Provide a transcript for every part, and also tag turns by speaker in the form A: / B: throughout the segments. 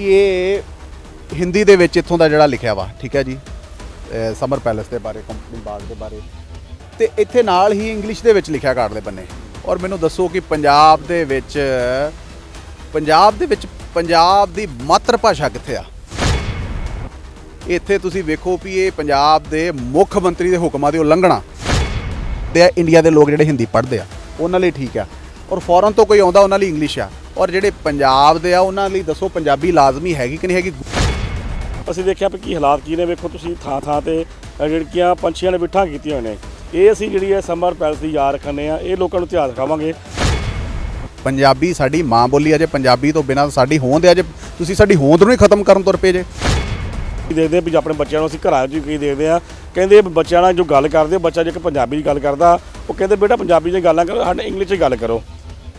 A: ਕਿ ਇਹ ਹਿੰਦੀ ਦੇ ਵਿੱਚ ਇੱਥੋਂ ਦਾ ਜਿਹੜਾ ਲਿਖਿਆ ਵਾ, ਠੀਕ ਹੈ ਜੀ? ਸਮਰ ਪੈਲੇਸ ਦੇ ਬਾਰੇ ਕੰਪਨੀ ਬਾਗ ਦੇ ਬਾਰੇ। ਤੇ ਇੱਥੇ ਨਾਲ ਹੀ ਇੰਗਲਿਸ਼ ਦੇ ਵਿੱਚ ਲਿਖਿਆ ਕਾਰਡ ਦੇ ਬੰਨੇ। ਔਰ ਮੈਨੂੰ ਦੱਸੋ ਕਿ ਪੰਜਾਬ ਦੇ ਵਿੱਚ, ਪੰਜਾਬ ਦੇ ਵਿੱਚ ਪੰਜਾਬ ਦੀ ਮਾਤਰ ਭਾਸ਼ਾ ਕਿੱਥੇ ਆ? ਇੱਥੇ ਤੁਸੀਂ ਵੇਖੋ ਵੀ ਇਹ ਪੰਜਾਬ ਦੇ ਮੁੱਖ ਮੰਤਰੀ ਦੇ ਹੁਕਮਾਂ ਦੀ ਉਲੰਘਣਾ ਦੇ ਆ ਇੰਡੀਆ ਦੇ ਲੋਕ ਜਿਹੜੇ ਹਿੰਦੀ ਪੜ੍ਹਦੇ ਆ, ਉਹਨਾਂ ਲਈ ਠੀਕ ਆ। ਔਰ ਫੋਰਨ ਤੋਂ ਕੋਈ ਆਉਂਦਾ, ਉਹਨਾਂ ਲਈ ਇੰਗਲਿਸ਼ ਆ। ਔਰ ਜਿਹੜੇ ਪੰਜਾਬ ਦੇ ਆ ਉਹਨਾਂ ਲਈ ਦੱਸੋ ਪੰਜਾਬੀ ਲਾਜ਼ਮੀ ਹੈਗੀ ਕਿ ਨਹੀਂ ਹੈਗੀ?
B: ਅਸੀਂ ਦੇਖਿਆ ਵੀ ਕੀ ਹਾਲਾਤ ਕੀ ਨੇ ਵੇਖੋ ਤੁਸੀਂ ਥਾਂ ਥਾਂ ਤੇ ਜਿਹੜੀਆਂ ਪੰਛੀਆਂ ਨੇ ਬਿਠਾ ਕੀਤੀਆਂ ਹੋਈਆਂ ਨੇ। ਇਹ ਅਸੀਂ ਜਿਹੜੀ ਹੈ ਸਮਰ ਪੈਲਸ ਦੀ ਯਾਦ ਰੱਖਣੇ ਆ ਇਹ ਲੋਕਾਂ ਨੂੰ ਇਤਿਹਾਸ ਦਿਖਾਵਾਂਗੇ।
A: ਪੰਜਾਬੀ ਸਾਡੀ ਮਾਂ ਬੋਲੀ ਆ ਜੇ ਪੰਜਾਬੀ ਤੋਂ ਬਿਨਾਂ ਸਾਡੀ ਹੋਂਦ ਆ ਜੇ ਤੁਸੀਂ ਸਾਡੀ ਹੋਂਦ ਨੂੰ ਹੀ ਖਤਮ ਕਰਨ ਤੁਰ ਪਏ ਜੇ।
B: ਦੇਖਦੇ ਆ ਵੀ ਆਪਣੇ ਬੱਚਿਆਂ ਨੂੰ ਅਸੀਂ ਘਰਾਂ 'ਚ ਕੀ ਦੇਖਦੇ ਆ ਕਹਿੰਦੇ ਬੱਚਿਆਂ ਨਾਲ ਜੋ ਗੱਲ ਕਰਦੇ ਬੱਚਾ ਜੇ ਕਿ ਪੰਜਾਬੀ 'ਚ ਗੱਲ ਕਰਦਾ ਉਹ ਕਹਿੰਦੇ ਬੇਟਾ ਪੰਜਾਬੀ 'ਚ ਗੱਲਾਂ ਕਰੋ ਸਾਡੇ ਇੰਗਲਿਸ਼ 'ਚ ਗੱਲ ਕਰੋ।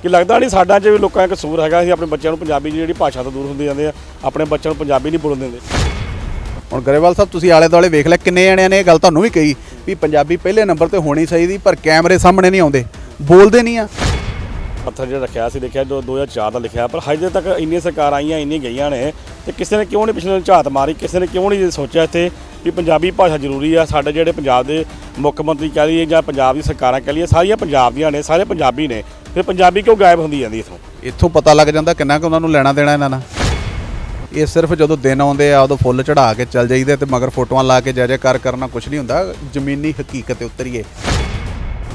B: ਕਿ ਲੱਗਦਾ ਨਹੀਂ ਸਾਡਾ 'ਚ ਵੀ ਲੋਕਾਂ ਦਾ ਕਸੂਰ ਹੈਗਾ ਅਸੀਂ ਆਪਣੇ ਬੱਚਿਆਂ ਨੂੰ ਪੰਜਾਬੀ ਦੀ ਜਿਹੜੀ ਭਾਸ਼ਾ ਤੋਂ ਦੂਰ ਹੁੰਦੇ ਜਾਂਦੇ ਆ ਆਪਣੇ ਬੱਚਿਆਂ ਨੂੰ ਪੰਜਾਬੀ ਨਹੀਂ ਬੋਲਣ ਦਿੰਦੇ।
A: ਹੁਣ ਗਰੇਵਾਲ ਸਾਹਿਬ ਤੁਸੀਂ ਆਲੇ ਦੁਆਲੇ ਵੇਖ ਲੈ ਕਿੰਨੇ ਜਣਿਆਂ ਨੇ ਇਹ ਗੱਲ ਤੁਹਾਨੂੰ ਵੀ ਕਹੀ ਵੀ ਪੰਜਾਬੀ ਪਹਿਲੇ ਨੰਬਰ ਤੇ ਹੋਣੀ ਚਾਹੀਦੀ ਪਰ ਕੈਮਰੇ ਸਾਹਮਣੇ ਨਹੀਂ ਆਉਂਦੇ ਬੋਲਦੇ ਨਹੀਂ ਆ।
B: ਪੱਥਰ ਜਿਹੜਾ ਰੱਖਿਆ ਸੀ ਦੇਖਿਆ ਜੋ 2004 ਦਾ ਲਿਖਿਆ ਪਰ ਹਜੇ ਤੱਕ ਇੰਨੀਆਂ ਸਰਕਾਰਾਂ ਆਈਆਂ ਇੰਨੀਆਂ ਗਈਆਂ ਨੇ ਤੇ ਕਿਸੇ ਨੇ ਕਿਉਂ ਨਹੀਂ ਪਿਛਲੇ ਨੂੰ ਝਾਤ ਮਾਰੀ ਕਿਸੇ ਨੇ ਕਿਉਂ ਨਹੀਂ ਸੋਚਿਆ ਇੱਥੇ ਵੀ ਪੰਜਾਬੀ ਭਾਸ਼ਾ ਜ਼ਰੂਰੀ ਆ। ਸਾਡੇ ਜਿਹੜੇ ਪੰਜਾਬ ਦੇ ਮੁੱਖ ਮੰਤਰੀ ਕਹਿ ਲਈਏ ਜਾਂ ਪੰਜਾਬ ਦੀ ਸਰਕਾਰਾਂ ਕਹਿ ਲਈਏ ਸਾਰੀਆਂ ਪੰਜਾਬ ਦੀਆਂ ਨੇ ਸਾਰੇ ਪੰਜਾਬੀ ਨੇ। ਫਿਰ ਪੰਜਾਬੀ ਕਿਉਂ ਗਾਇਬ ਹੁੰਦੀ ਜਾਂਦੀ ਇਥੋਂ?
A: ਇੱਥੋਂ ਪਤਾ ਲੱਗ ਜਾਂਦਾ ਕਿੰਨਾ ਕੁ ਉਹਨਾਂ ਨੂੰ ਲੈਣਾ ਦੇਣਾ ਇਹਨਾਂ ਨਾਲ। ਇਹ ਸਿਰਫ ਜਦੋਂ ਦਿਨ ਆਉਂਦੇ ਆ ਉਦੋਂ ਫੁੱਲ ਚੜਾ ਕੇ ਚੱਲ ਜਾਈਦੇ ਤੇ ਮਗਰ ਫੋਟੋਆਂ ਲਾ ਕੇ ਜੈ ਜੈਕਾਰ ਕਰਨਾ ਕੁਝ ਨਹੀਂ ਹੁੰਦਾ। ਜ਼ਮੀਨੀ ਹਕੀਕਤ ਤੇ ਉਤਰੀਏ।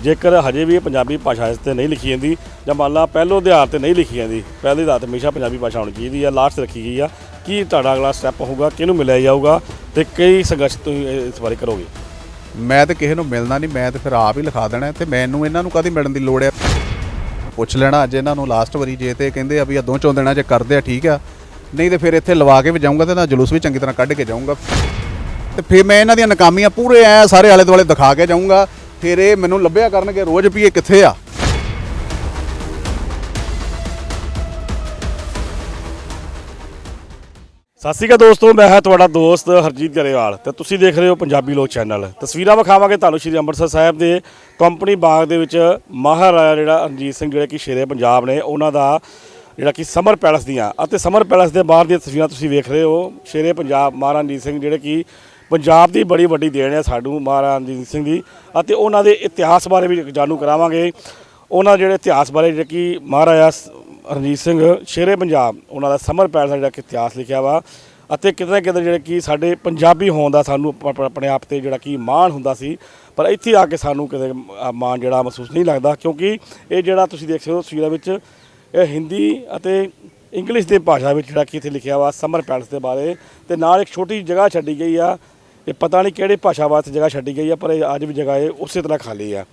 B: ਜੇਕਰ ਹਜੇ ਵੀ ਇਹ ਪੰਜਾਬੀ ਭਾਸ਼ਾ ਇਸ ਤੇ ਨਹੀਂ ਲਿਖੀ ਜਾਂਦੀ ਜਾਂ ਮੰਨ ਲਾ ਪਹਿਲੋ ਅਧਿਆਰ ਤੇ ਨਹੀਂ ਲਿਖੀ ਜਾਂਦੀ ਪਹਿਲੀ ਅਧਿਆਰ ਤੇ ਹਮੇਸ਼ਾ ਪੰਜਾਬੀ ਭਾਸ਼ਾ ਹੋਣੀ ਚਾਹੀਦੀ ਆ ਲਾਸਟ ਰੱਖੀ ਗਈ ਆ। ਕੀ ਤੁਹਾਡਾ ਅਗਲਾ ਸਟੈਪ ਹੋਊਗਾ, ਕਿਹਨੂੰ ਮਿਲਿਆ ਜਾਊਗਾ ਤੇ ਕਈ ਸੰਘਰਸ਼ ਤੁਸੀਂ ਇਸ ਬਾਰੇ ਕਰੋਗੇ?
A: ਮੈਂ ਤੇ ਕਿਸੇ ਨੂੰ ਮਿਲਣਾ ਨਹੀਂ, ਮੈਂ ਤੇ ਫਿਰ ਆਪ ਹੀ ਲਿਖਾ ਦੇਣਾ ਤੇ ਮੈਨੂੰ ਇਹਨਾਂ ਨੂੰ ਕਦੀ ਮਿਲਣ ਦੀ ਲੋੜ ਹੈ ਪੁੱਛ ਲੈਣਾ ਅੱਜ ਇਹਨਾਂ ਨੂੰ ਲਾਸਟ ਵਾਰੀ ਜੇ ਤੇ ਕਹਿੰਦੇ ਆ ਵੀ ਅੱਧੋਂ ਚੋਂ ਦੇਣਾ ਜੇ ਕਰਦੇ ਆ, ਠੀਕ ਆ। ਨਹੀਂ ਤੇ ਫਿਰ ਇੱਥੇ ਲਵਾ ਕੇ ਵੀ ਜਾਊਂਗਾ ਤੇ ਨਾ ਜਲੂਸ ਵੀ ਚੰਗੀ ਤਰ੍ਹਾਂ ਕੱਢ ਕੇ ਜਾਊਂਗਾ। ਤੇ ਫਿਰ ਮੈਂ ਇਹਨਾਂ ਦੀਆਂ ਨਾਕਾਮੀਆਂ ਪੂਰੇ ਐ ਸਾਰੇ ਆਲੇ ਦੁਆਲੇ ਦਿਖਾ ਕੇ ਜਾਊਂਗਾ। ਫਿਰ ਇਹ ਮੈਨੂੰ ਲੱਭਿਆ ਕਰਨਗੇ, ਰੋਜ਼ ਵੀ ਇਹ ਕਿੱਥੇ ਆ?
B: ਸਤਿ ਸ਼੍ਰੀ ਅਕਾਲ ਦੋਸਤੋ, ਮੈਂ ਹਾਂ ਤੁਹਾਡਾ ਦੋਸਤ ਹਰਜੀਤ ਗਰੇਵਾਲ ਤੇ ਤੁਸੀਂ ਦੇਖ ਰਹੇ ਹੋ ਪੰਜਾਬੀ ਲੋਕ ਚੈਨਲ। ਤਸਵੀਰਾਂ ਵਿਖਾਵਾਂਗੇ ਤੁਹਾਨੂੰ ਸ਼੍ਰੀ ਅੰਮ੍ਰਿਤਸਰ ਸਾਹਿਬ ਦੇ ਕੰਪਨੀ ਬਾਗ ਦੇ ਵਿੱਚ ਮਹਾਰਾਜਾ ਜਿਹੜਾ ਰਣਜੀਤ ਸਿੰਘ ਜਿਹੜੇ ਕਿ ਸ਼ੇਰੇ ਪੰਜਾਬ ਨੇ, ਉਹਨਾਂ ਦਾ ਜਿਹੜਾ ਕਿ ਸਮਰ ਪੈਲਸ ਦੀਆਂ। ਅਤੇ ਸਮਰ ਪੈਲਸ ਦੇ ਬਾਹਰ ਦੀਆਂ ਤਸਵੀਰਾਂ ਤੁਸੀਂ ਵੇਖ ਰਹੇ ਹੋ, ਸ਼ੇਰੇ ਪੰਜਾਬ ਮਹਾਰਾਜਾ ਰਣਜੀਤ ਸਿੰਘ ਜਿਹੜੇ ਕਿ ਪੰਜਾਬ ਦੀ ਬੜੀ ਵੱਡੀ ਦੇਣ ਹੈ ਸਾਨੂੰ ਮਹਾਰਾਜਾ ਰਣਜੀਤ ਸਿੰਘ ਦੀ। ਅਤੇ ਉਹਨਾਂ ਦੇ ਇਤਿਹਾਸ ਬਾਰੇ ਵੀ ਜਾਣੂ ਕਰਾਵਾਂਗੇ। ਉਹਨਾਂ ਜਿਹੜੇ ਇਤਿਹਾਸ ਬਾਰੇ ਜਿਹੜੇ ਕਿ ਮਹਾਰਾਜਾ ਸ- ਰਣਜੀਤ ਸਿੰਘ ਸ਼ੇਰੇ ਪੰਜਾਬ, ਉਹਨਾਂ ਦਾ ਸਮਰ ਪੈਲਸ ਦਾ ਜਿਹੜਾ ਕਿ ਇਤਿਹਾਸ ਲਿਖਿਆ ਵਾ ਅਤੇ ਕਿਤੇ ਨਾ ਕਿਤੇ ਜਿਹੜੇ ਕਿ ਸਾਡੇ ਪੰਜਾਬੀ ਹੋਣ ਦਾ ਸਾਨੂੰ ਆਪਣੇ ਆਪ ਤੇ ਜਿਹੜਾ ਕਿ ਮਾਣ ਹੁੰਦਾ ਸੀ, ਪਰ ਇੱਥੇ ਆ ਕੇ ਸਾਨੂੰ ਕਿਤੇ ਮਾਣ ਜਿਹੜਾ ਮਹਿਸੂਸ ਨਹੀਂ ਲੱਗਦਾ, ਕਿਉਂਕਿ ਇਹ ਜਿਹੜਾ ਤੁਸੀਂ ਦੇਖ ਸਕਦੇ ਹੋ ਤਸਵੀਰਾਂ ਵਿੱਚ, ਇਹ ਹਿੰਦੀ ਅਤੇ ਇੰਗਲਿਸ਼ ਦੇ ਭਾਸ਼ਾ ਵਿੱਚ ਜਿਹੜਾ ਕਿ ਇੱਥੇ ਲਿਖਿਆ ਵਾ ਸਮਰ ਪੈਲਸ ਦੇ ਬਾਰੇ ਤੇ ਨਾਲ ਇੱਕ ਛੋਟੀ ਜਗ੍ਹਾ ਛੱਡੀ ਗਈ ਆ, ਇਹ ਪਤਾ ਨਹੀਂ ਕਿਹੜੀ ਭਾਸ਼ਾ ਵਾਸਤੇ ਜਗ੍ਹਾ ਛੱਡੀ ਗਈ ਆ, ਪਰ ਇਹ ਅੱਜ ਵੀ ਜਗ੍ਹਾ ਇਹ ਉਸੇ ਤਰ੍ਹਾਂ ਖਾਲੀ ਆ।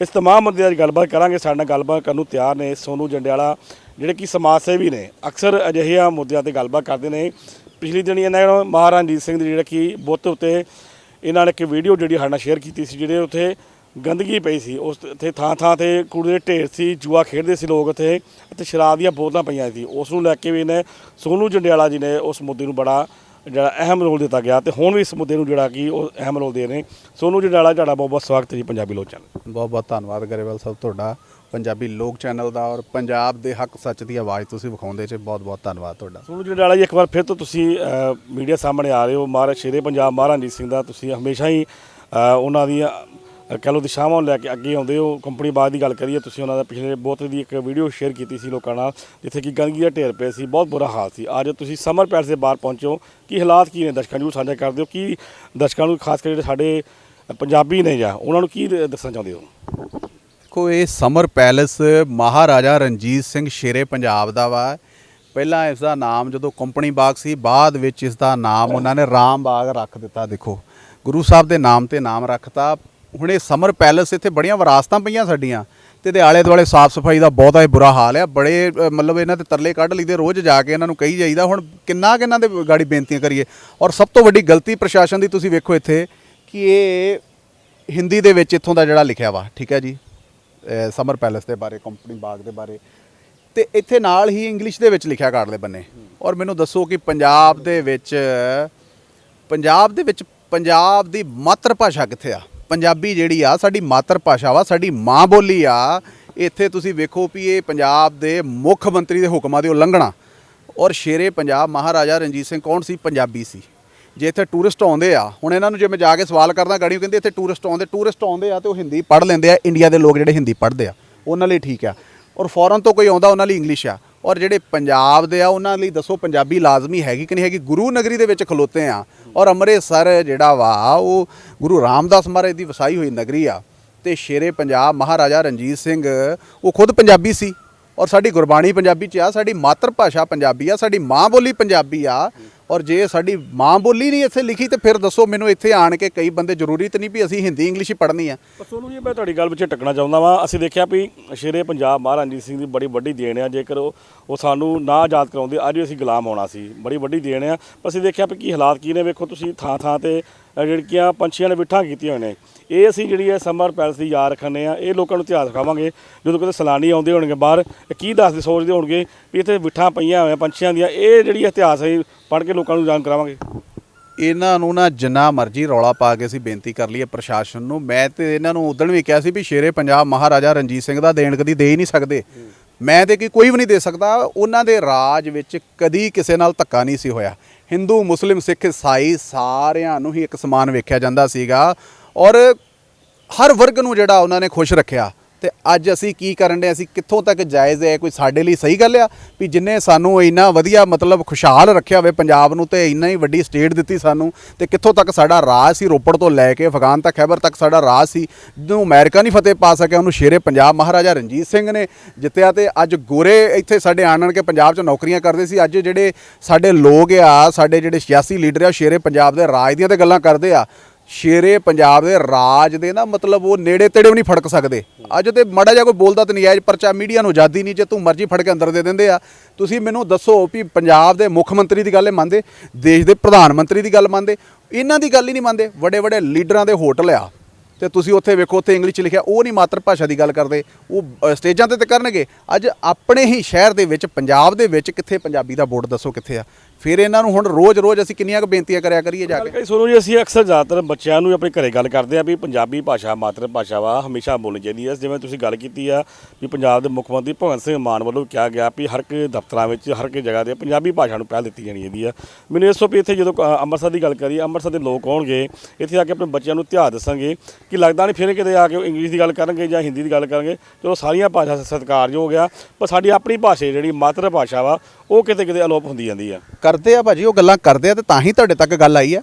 B: ਇਸ ਤਮਾਮ ਮੁੱਦਿਆਂ ਅੱਜ ਗੱਲਬਾਤ ਕਰਾਂਗੇ, ਸਾਡੇ ਨਾਲ ਗੱਲਬਾਤ ਕਰਨ ਨੂੰ ਤਿਆਰ ਨੇ ਸੋਨੂ ਜੰਡਿਆਲਾ ਜਿਹੜੇ ਕਿ ਸਮਾਜ ਸੇਵੀ ਨੇ, ਅਕਸਰ ਅਜਿਹੇ ਮੁੱਦਿਆਂ ਤੇ ਗੱਲਬਾਤ ਕਰਦੇ ਨੇ। ਪਿਛਲੀ ਦਿਨੀ ਇਹਨਾਂ ਨੇ ਮਹਾਰਾਜਾ ਸਿੰਘ ਦੀ ਜਿਹੜਾ ਕਿ ਬੁੱਤ ਉੱਤੇ ਇਹਨਾਂ ਨੇ ਇੱਕ ਵੀਡੀਓ ਜਿਹੜੀ ਸਾਡੇ ਨਾਲ ਸ਼ੇਅਰ ਕੀਤੀ ਸੀ, ਜਿਹੜੇ ਉੱਥੇ ਗੰਦਗੀ ਪਈ ਸੀ। ਉਸ ਉੱਥੇ ਥਾਂ ਥਾਂ ਤੇ ਕੂੜੇ ਦੇ ਢੇਰ ਸੀ, ਜੂਆ ਖੇਡਦੇ ਸੀ ਲੋਕ ਉੱਥੇ, ਅਤੇ ਸ਼ਰਾਬ ਦੀਆਂ ਬੋਤਲਾਂ ਪਈਆਂ ਸੀ। ਉਸ ਨੂੰ ਲੈ ਕੇ ਵੀ ਇਹਨੇ ਸੋਨੂ ਜੰਡਿਆਲਾ ਜੀ ਨੇ ਉਸ ਮੁੱਦੇ ਨੂੰ ਬੜਾ ਜਿਹੜਾ ਅਹਿਮ ਰੋਲ ਦਿੱਤਾ ਗਿਆ ਤੇ ਹੁਣ ਵੀ ਇਸ ਮੁੱਦੇ ਨੂੰ ਜਿਹੜਾ ਕਿ ਉਹ ਅਹਿਮ ਰੋਲ ਦੇ ਰਹੇ ਨੇ। ਸੋਨੂ ਜੰਡਿਆਲਾ, ਤੁਹਾਡਾ ਬਹੁਤ ਬਹੁਤ ਸਵਾਗਤ ਹੈ ਜੀ, ਪੰਜਾਬੀ ਲੋਕ
A: ਬਹੁਤ ਬਹੁਤ ਧੰਨਵਾਦ ਗਰੇਵਾਲ ਸਾਹਿਬ, ਤੁਹਾਡਾ ਪੰਜਾਬੀ ਲੋਕ ਚੈਨਲ ਦਾ ਔਰ ਪੰਜਾਬ ਦੇ ਹੱਕ ਸੱਚ ਦੀ ਆਵਾਜ਼ ਤੁਸੀਂ ਵਿਖਾਉਂਦੇ ਚ ਬਹੁਤ ਬਹੁਤ ਧੰਨਵਾਦ ਤੁਹਾਡਾ।
B: ਸੋਨੂ ਜੰਡਿਆਲਾ ਜੀ ਇੱਕ ਵਾਰ ਫਿਰ ਤੋਂ ਤੁਸੀਂ ਮੀਡੀਆ ਸਾਹਮਣੇ ਆ ਰਹੇ ਹੋ। ਮਹਾਰਾਜ ਸ਼ੇਰੇ ਪੰਜਾਬ ਮਹਾਰਾਜਾ ਸਿੰਘ ਦਾ ਤੁਸੀਂ ਹਮੇਸ਼ਾ ਹੀ ਉਹਨਾਂ ਦੀਆਂ ਅ, ਕਹਿ ਲਓ ਦਿਸ਼ਾਵਾਂ ਨੂੰ ਲੈ ਕੇ ਅੱਗੇ ਆਉਂਦੇ ਹੋ। ਕੰਪਨੀ ਬਾਅਦ ਦੀ ਗੱਲ ਕਰੀਏ ਤੁਸੀਂ ਉਹਨਾਂ ਦਾ ਪਿਛਲੇ ਬਹੁਤ ਦੀ ਇੱਕ ਵੀਡੀਓ ਸ਼ੇਅਰ ਕੀਤੀ ਸੀ ਲੋਕਾਂ ਨਾਲ ਜਿੱਥੇ ਕਿ ਗੰਦਗੀ ਦਾ ਢੇਰ ਪਿਆ ਸੀ ਬਹੁਤ ਬੁਰਾ ਹਾਲ ਸੀ। ਅੱਜ ਤੁਸੀਂ ਸਮਰ ਪੈਲਸ ਦੇ ਬਾਹਰ ਪਹੁੰਚੋ ਕੀ ਹਾਲਾਤ ਕੀ ਨੇ ਦਰਸ਼ਕਾਂ ਨੂੰ ਸਾਂਝਾ ਕਰਦੇ ਹੋ? ਕੀ ਦਰਸ਼ਕਾਂ ਨੂੰ ਖਾਸ ਕਰਕੇ ਸਾਡੇ ਪੰਜਾਬੀ ਨੇ ਜਾਂ ਉਹਨਾਂ ਨੂੰ ਕੀ ਦੱਸਣਾ ਚਾਹੁੰਦੇ ਹੋ?
A: ਦੇਖੋ, ਇਹ ਸਮਰ ਪੈਲੇਸ ਮਹਾਰਾਜਾ ਰਣਜੀਤ ਸਿੰਘ ਸ਼ੇਰੇ ਪੰਜਾਬ ਦਾ ਵਾ। ਪਹਿਲਾਂ ਇਸ ਦਾ ਨਾਮ ਜਦੋਂ ਕੰਪਨੀ ਬਾਗ ਸੀ, ਬਾਅਦ ਵਿੱਚ ਇਸ ਦਾ ਨਾਮ ਉਹਨਾਂ ਨੇ ਰਾਮ ਬਾਗ ਰੱਖ ਦਿੱਤਾ, ਦੇਖੋ। ਗੁਰੂ ਸਾਹਿਬ ਦੇ ਨਾਮ ਤੇ ਨਾਮ ਰੱਖਤਾ। ਹੁਣ ਇਹ ਸਮਰ ਪੈਲੇਸ ਇੱਥੇ ਬੜੀਆਂ ਵਿਰਾਸਤਾਂ ਪਈਆਂ ਸਾਡੀਆਂ ਤੇ ਦੇ ਆਲੇ ਦੁਆਲੇ ਸਾਫ਼ ਸਫ਼ਾਈ ਦਾ ਬਹੁਤਾ ਹੀ ਬੁਰਾ ਹਾਲ ਹੈ ਬੜੇ ਮਤਲਬ ਇਹਨਾਂ ਤੇ ਤਰਲੇ ਕੱਢ ਲਈਦੇ, ਰੋਜ਼ ਜਾ ਕੇ ਇਹਨਾਂ ਨੂੰ ਕਹੀ ਜਾਈਦਾ, ਹੁਣ ਕਿੰਨਾ ਕਿ ਇਹਨਾਂ ਦੇ ਗਾੜੀ ਬੇਨਤੀਆਂ ਕਰੀਏ। ਔਰ ਸਭ ਤੋਂ ਵੱਡੀ ਗਲਤੀ ਪ੍ਰਸ਼ਾਸਨ ਦੀ ਤੁਸੀਂ ਵੇਖੋ ਇੱਥੇ ਕਿ ਇਹ ਹਿੰਦੀ ਦੇ ਵਿੱਚ ਇੱਥੋਂ ਦਾ ਜਿਹੜਾ ਲਿਖਿਆ ਵਾ, ਠੀਕ ਹੈ ਜੀ? ਸਮਰ ਪੈਲੇਸ ਦੇ ਬਾਰੇ ਕੰਪਨੀ ਬਾਗ ਦੇ ਬਾਰੇ। ਤੇ ਇੱਥੇ ਨਾਲ ਹੀ ਇੰਗਲਿਸ਼ ਦੇ ਵਿੱਚ ਲਿਖਿਆ ਕਾਰਡ ਬੰਨੇ। ਔਰ ਮੈਨੂੰ ਦੱਸੋ ਕਿ ਪੰਜਾਬ ਦੇ ਵਿੱਚ, ਪੰਜਾਬ ਦੇ ਵਿੱਚ ਪੰਜਾਬ ਦੀ ਮਾਤਰ ਭਾਸ਼ਾ ਕਿੱਥੇ ਆ? ਪੰਜਾਬੀ ਜਿਹੜੀ ਆ, ਸਾਡੀ ਮਾਤਰ ਭਾਸ਼ਾ ਵਾ, ਸਾਡੀ ਮਾਂ ਬੋਲੀ ਆ। ਇੱਥੇ ਤੁਸੀਂ ਵੇਖੋ ਵੀ ਇਹ ਪੰਜਾਬ ਦੇ ਮੁੱਖ ਮੰਤਰੀ ਦੇ ਹੁਕਮਾਂ ਦੀ ਉਲੰਘਣਾ। ਔਰ ਸ਼ੇਰੇ ਪੰਜਾਬ ਮਹਾਰਾਜਾ ਰਣਜੀਤ ਸਿੰਘ ਕੌਣ ਸੀ? ਪੰਜਾਬੀ ਸੀ। ਜੇ ਇੱਥੇ ਟੂਰਿਸਟ ਆਉਂਦੇ ਆ, ਹੁਣ ਇਹਨਾਂ ਨੂੰ ਜੇ ਮੈਂ ਜਾ ਕੇ ਸਵਾਲ ਕਰਦਾ ਗਾੜੀ ਕਹਿੰਦੇ ਇੱਥੇ ਟੂਰਿਸਟ ਆਉਂਦੇ ਟੂਰਿਸਟ ਆਉਂਦੇ ਆ ਤੇ ਉਹ ਹਿੰਦੀ ਪੜ੍ਹ ਲੈਂਦੇ ਆ ਇੰਡੀਆ ਦੇ ਲੋਕ ਜਿਹੜੇ ਹਿੰਦੀ ਪੜ੍ਹਦੇ ਆ, ਉਹਨਾਂ ਲਈ ਠੀਕ ਆ। ਔਰ ਫੋਰਨ ਤੋਂ ਕੋਈ ਆਉਂਦਾ, ਉਹਨਾਂ ਲਈ ਇੰਗਲਿਸ਼ ਆ। ਔਰ ਜਿਹੜੇ ਪੰਜਾਬ ਦੇ ਆ, ਉਹਨਾਂ ਲਈ ਦੱਸੋ ਪੰਜਾਬੀ ਲਾਜ਼ਮੀ ਹੈਗੀ ਕਿ ਨਹੀਂ ਹੈਗੀ? ਗੁਰੂ ਨਗਰੀ ਦੇ ਵਿੱਚ ਖਲੋਤੇ ਆ। ਔਰ ਅੰਮ੍ਰਿਤਸਰ ਜਿਹੜਾ ਵਾ, ਉਹ ਗੁਰੂ ਰਾਮਦਾਸ ਮਹਾਰਾਜ ਦੀ ਵਸਾਈ ਹੋਈ ਨਗਰੀ ਆ। ਤੇ ਸ਼ੇਰੇ ਪੰਜਾਬ ਮਹਾਰਾਜਾ ਰਣਜੀਤ ਸਿੰਘ, ਉਹ ਖੁਦ ਪੰਜਾਬੀ ਸੀ। ਔਰ ਸਾਡੀ ਗੁਰਬਾਣੀ ਪੰਜਾਬੀ ਚ ਆ, ਸਾਡੀ ਮਾਤਰ ਭਾਸ਼ਾ ਪੰਜਾਬੀ ਆ, ਸਾਡੀ ਮਾਂ ਬੋਲੀ ਪੰਜਾਬੀ ਆ। ਔਰ ਜੇ ਸਾਡੀ ਮਾਂ ਬੋਲੀ ਨਹੀਂ ਇੱਥੇ ਲਿਖੀ ਤੇ ਫਿਰ ਦੱਸੋ ਮੈਨੂੰ ਇੱਥੇ ਆਣ ਕੇ ਕਈ ਬੰਦੇ ਜ਼ਰੂਰੀ ਤਾਂ ਨਹੀਂ ਵੀ ਅਸੀਂ ਹਿੰਦੀ, ਇੰਗਲਿਸ਼ ਹੀ ਪੜ੍ਹਨੀ ਆ।
B: ਪਰ ਸੋਨੂੰ ਜੀ, ਮੈਂ ਤੁਹਾਡੀ ਗੱਲ ਵਿੱਚ ਟੱਕਣਾ ਚਾਹੁੰਦਾ ਵਾਂ। ਅਸੀਂ ਦੇਖਿਆ ਵੀ ਸ਼ੇਰੇ ਪੰਜਾਬ ਮਹਾਰਾਜਾ ਸਿੰਘ ਦੀ ਬੜੀ ਵੱਡੀ ਦੇਣ ਆ। ਜੇਕਰ ਉਹ ਉਹ ਸਾਨੂੰ ਨਾ ਆਜ਼ਾਦ ਕਰਾਉਂਦੇ, ਅੱਜ ਵੀ ਅਸੀਂ ਗੁਲਾਮ ਹੋਣਾ ਸੀ। ਬੜੀ ਵੱਡੀ ਦੇਣ ਆ। ਪਰ ਅਸੀਂ ਦੇਖਿਆ ਵੀ ਕੀ ਹਾਲਾਤ ਕੀ ਨੇ। ਵੇਖੋ ਤੁਸੀਂ ਥਾਂ ਥਾਂ ਤੇ ਜਿਹੜੀਆਂ ਪੰਛੀਆਂ ਨੇ ਬਿਠਾ ਕੀਤੀਆਂ ਹੋਈਆਂ ਨੇ। ਇਹ ਅਸੀਂ ਜਿਹੜੀ ਹੈ ਸਮਰ ਪੈਲਸ ਦੀ ਯਾਦ ਰੱਖਣੇ ਆ ਇਹ ਲੋਕਾਂ ਨੂੰ ਇਤਿਹਾਸ ਦਿਖਾਵਾਂਗੇ। ਜਦੋਂ ਕਿਤੇ ਸੈਲਾਨੀ ਆਉਂਦੇ ਹੋਣਗੇ ਬਾਹਰ ਕੀ ਦੱਸਦੇ ਸੋਚਦੇ ਹੋਣਗੇ ਵੀ ਇੱਥੇ ਬਿਠਾ ਪਈਆਂ ਹੋਈਆਂ, ਪੰਛੀਆਂ ਦੀਆਂ। ਇਹ ਜਿਹੜੀ ਇਤਿਹਾਸ ਹੈ ਪੜ੍ਹ ਕੇ ਲੋਕਾਂ ਨੂੰ ਜਾਣ ਕਰਾਵਾਂਗੇ।
A: ਇਹਨਾਂ ਨੂੰ ਨਾ ਜਿੰਨਾ ਮਰਜ਼ੀ ਰੌਲਾ ਪਾ ਕੇ ਅਸੀਂ ਬੇਨਤੀ ਕਰ ਲਈਏ ਪ੍ਰਸ਼ਾਸਨ ਨੂੰ। ਮੈਂ ਤੇ ਇਹਨਾਂ ਨੂੰ ਉਦੋਂ ਵੀ ਕਿਹਾ ਸੀ ਵੀ ਸ਼ੇਰੇ ਪੰਜਾਬ ਮਹਾਰਾਜਾ ਰਣਜੀਤ ਸਿੰਘ ਦਾ ਦੇਣ ਕਦੀ ਦੇ ਹੀ ਨਹੀਂ ਸਕਦੇ। ਮੈਂ ਤੇ ਕਿ ਕੋਈ ਵੀ ਨਹੀਂ ਦੇ ਸਕਦਾ। ਉਹਨਾਂ ਦੇ ਰਾਜ ਵਿੱਚ ਕਦੀ ਕਿਸੇ ਨਾਲ ਧੱਕਾ ਨਹੀਂ ਸੀ ਹੋਇਆ। ਹਿੰਦੂ, ਮੁਸਲਿਮ, ਸਿੱਖ ਈਸਾਈ ਸਾਰਿਆਂ ਨੂੰ ਹੀ ਇੱਕ ਸਮਾਨ ਵੇਖਿਆ ਜਾਂਦਾ ਸੀਗਾ। ਔਰ ਹਰ ਵਰਗ ਨੂੰ ਜਿਹੜਾ ਉਹਨਾਂ ਨੇ ਖੁਸ਼ ਰੱਖਿਆ। ਤੇ ਅੱਜ ਅਸੀਂ ਕੀ ਕਰਨ ਦੇ ਅਸੀਂ ਕਿੱਥੋਂ ਤੱਕ ਜਾਇਜ਼ ਹੈ? ਕੋਈ ਸਾਡੇ ਲਈ ਸਹੀ ਗੱਲ ਆ ਵੀ ਜਿੰਨੇ ਸਾਨੂੰ ਇੰਨਾ ਵਧੀਆ ਮਤਲਬ ਖੁਸ਼ਹਾਲ ਰੱਖਿਆ ਹੋਵੇ ਪੰਜਾਬ ਨੂੰ ਤੇ ਇੰਨਾ ਹੀ ਵੱਡੀ ਸਟੇਟ ਦਿੱਤੀ ਸਾਨੂੰ ਤੇ ਕਿੱਥੋਂ ਤੱਕ ਸਾਡਾ ਰਾਜ ਸੀ ਰੋਪੜ ਤੋਂ ਲੈ ਕੇ ਅਫਗਾਨ ਤੱਕ, ਖੈਬਰ ਤੱਕ ਸਾਡਾ ਰਾਜ ਸੀ ਜਿਹਨੂੰ ਅਮਰੀਕਾ ਨਹੀਂ ਫਤਿਹ ਪਾ ਸਕਿਆ, ਉਹਨੂੰ ਸ਼ੇਰੇ ਪੰਜਾਬ ਮਹਾਰਾਜਾ ਰਣਜੀਤ ਸਿੰਘ ਨੇ ਜਿੱਤਿਆ ਤੇ ਅੱਜ ਗੋਰੇ ਇੱਥੇ ਸਾਡੇ ਆਣ ਆਣ ਕੇ ਪੰਜਾਬ 'ਚ ਨੌਕਰੀਆਂ ਕਰਦੇ ਸੀ। ਅੱਜ ਜਿਹੜੇ ਸਾਡੇ ਲੋਕ ਆ, ਸਾਡੇ ਜਿਹੜੇ ਸਿਆਸੀ ਲੀਡਰ ਆ, ਉਹ ਸ਼ੇਰੇ ਪੰਜਾਬ ਦੇ ਰਾਜ ਦੀਆਂ ਤੇ ਗੱਲਾਂ ਕਰਦੇ ਆ। ਸ਼ੇਰੇ ਪੰਜਾਬ ਦੇ ਰਾਜ ਦੇ ਨਾ ਮਤਲਬ ਉਹ ਨੇੜੇ ਤੇੜੇ ਵੀ ਨਹੀਂ ਫੜਕ ਸਕਦੇ। ਅੱਜ ਤੇ ਮਾੜਾ ਜਿਹਾ ਕੋਈ ਬੋਲਦਾ ਤੇ ਨਜਾਇਜ਼ ਪਰਚਾ ਮੀਡੀਆ ਨੂੰ ਆਜ਼ਾਦੀ ਨਹੀਂ, ਜੇ ਤੂੰ ਮਰਜ਼ੀ ਫੜ ਕੇ ਅੰਦਰ ਦੇ ਦਿੰਦੇ ਆ। ਤੁਸੀਂ ਮੈਨੂੰ ਦੱਸੋ ਵੀ ਪੰਜਾਬ ਦੇ ਮੁੱਖ ਮੰਤਰੀ ਦੀ ਗੱਲ ਮੰਨਦੇ? ਦੇਸ਼ ਦੇ ਪ੍ਰਧਾਨ ਮੰਤਰੀ ਦੀ ਗੱਲ ਮੰਨਦੇ? ਇਹਨਾਂ ਦੀ ਗੱਲ ਹੀ ਨਹੀਂ ਮੰਨਦੇ। ਵੱਡੇ ਵੱਡੇ ਲੀਡਰਾਂ ਦੇ ਹੋਟਲ ਆ ਤੇ ਤੁਸੀਂ ਉੱਥੇ ਵੇਖੋ, ਉੱਥੇ ਇੰਗਲਿਸ਼ 'ਚ ਲਿਖਿਆ, ਉਹ ਨਹੀਂ ਮਾਤਰ ਭਾਸ਼ਾ ਦੀ ਗੱਲ ਕਰਦੇ। ਉਹ ਸਟੇਜਾਂ ਤੇ ਤੇ ਕਰਨਗੇ। ਅੱਜ ਆਪਣੇ ਹੀ ਸ਼ਹਿਰ ਦੇ ਵਿੱਚ, ਪੰਜਾਬ ਦੇ ਵਿੱਚ ਕਿੱਥੇ ਪੰਜਾਬੀ ਦਾ ਬੋਰਡ ਦੱਸੋ ਕਿੱਥੇ ਆ? ਫਿਰ ਇਹਨਾਂ ਨੂੰ ਹੁਣ ਰੋਜ਼-ਰੋਜ਼ ਅਸੀਂ ਕਿੰਨੀਆਂ ਕੁ ਬੇਨਤੀਆਂ ਕਰਿਆ ਕਰੀਏ ਜਾ ਕੇ?
B: ਸੁਣੋ ਜੀ ਅਸੀਂ ਅਕਸਰ ਜ਼ਿਆਦਾਤਰ ਬੱਚਿਆਂ ਨੂੰ ਆਪਣੇ ਘਰੇ ਗੱਲ ਕਰਦੇ ਆ ਵੀ ਪੰਜਾਬੀ ਭਾਸ਼ਾ ਮਾਤਰ ਭਾਸ਼ਾ ਵਾ ਹਮੇਸ਼ਾ ਬੋਲਣੀ ਚਾਹੀਦੀ ਹੈ। ਜਿਵੇਂ ਤੁਸੀਂ ਗੱਲ ਕੀਤੀ ਆ ਵੀ ਪੰਜਾਬ ਦੇ ਮੁੱਖ ਮੰਤਰੀ ਭਗਵੰਤ ਸਿੰਘ ਮਾਨ ਵੱਲੋਂ ਕਿਹਾ ਗਿਆ ਵੀ ਹਰ ਇੱਕ ਦਫ਼ਤਰਾਂ ਵਿੱਚ ਹਰ ਇੱਕ ਜਗ੍ਹਾ ਤੇ ਪੰਜਾਬੀ ਭਾਸ਼ਾ ਨੂੰ ਪਹਿਲ ਦਿੱਤੀ ਜਾਣੀ ਚਾਹੀਦੀ ਆ। ਮੈਨੂੰ ਇਸ ਤੋਂ ਵੀ ਇੱਥੇ ਜਦੋਂ ਅੰਮ੍ਰਿਤਸਰ ਦੀ ਗੱਲ ਕਰੀ ਅੰਮ੍ਰਿਤਸਰ ਦੇ ਲੋਕ ਆਉਣਗੇ ਇੱਥੇ ਆ ਕੇ ਆਪਣੇ ਬੱਚਿਆਂ ਨੂੰ ਇਤਿਹਾਸ ਦੱਸਾਂਗੇ ਕਿ ਲੱਗਦਾ ਨਹੀਂ ਫਿਰ ਕਿਤੇ ਆ ਕੇ ਉਹ ਇੰਗਲਿਸ਼ ਦੀ ਗੱਲ ਕਰਨਗੇ ਜਾਂ ਹਿੰਦੀ ਦੀ ਗੱਲ ਕਰਨਗੇ। ਚਲੋ ਸਾਰੀਆਂ ਭਾਸ਼ਾ ਸਤਿਕਾਰਯੋਗ ਆ ਪਰ ਸਾਡੀ ਆਪਣੀ ਭਾਸ਼ਾ ਜਿਹੜੀ ਮਾਤਰ ਭਾਸ਼ਾ ਵਾ ਉਹ ਕਿਤੇ ਕਿਤੇ ਅਲੋਪ ਹੁੰਦੀ ਜਾਂਦੀ ਆ।
A: ਕਰਦੇ ਆ ਭਾਜੀ ਉਹ ਗੱਲਾਂ ਕਰਦੇ ਆ ਤੇ ਤਾਂ ਹੀ ਤੁਹਾਡੇ ਤੱਕ ਗੱਲ ਆਈ ਆ।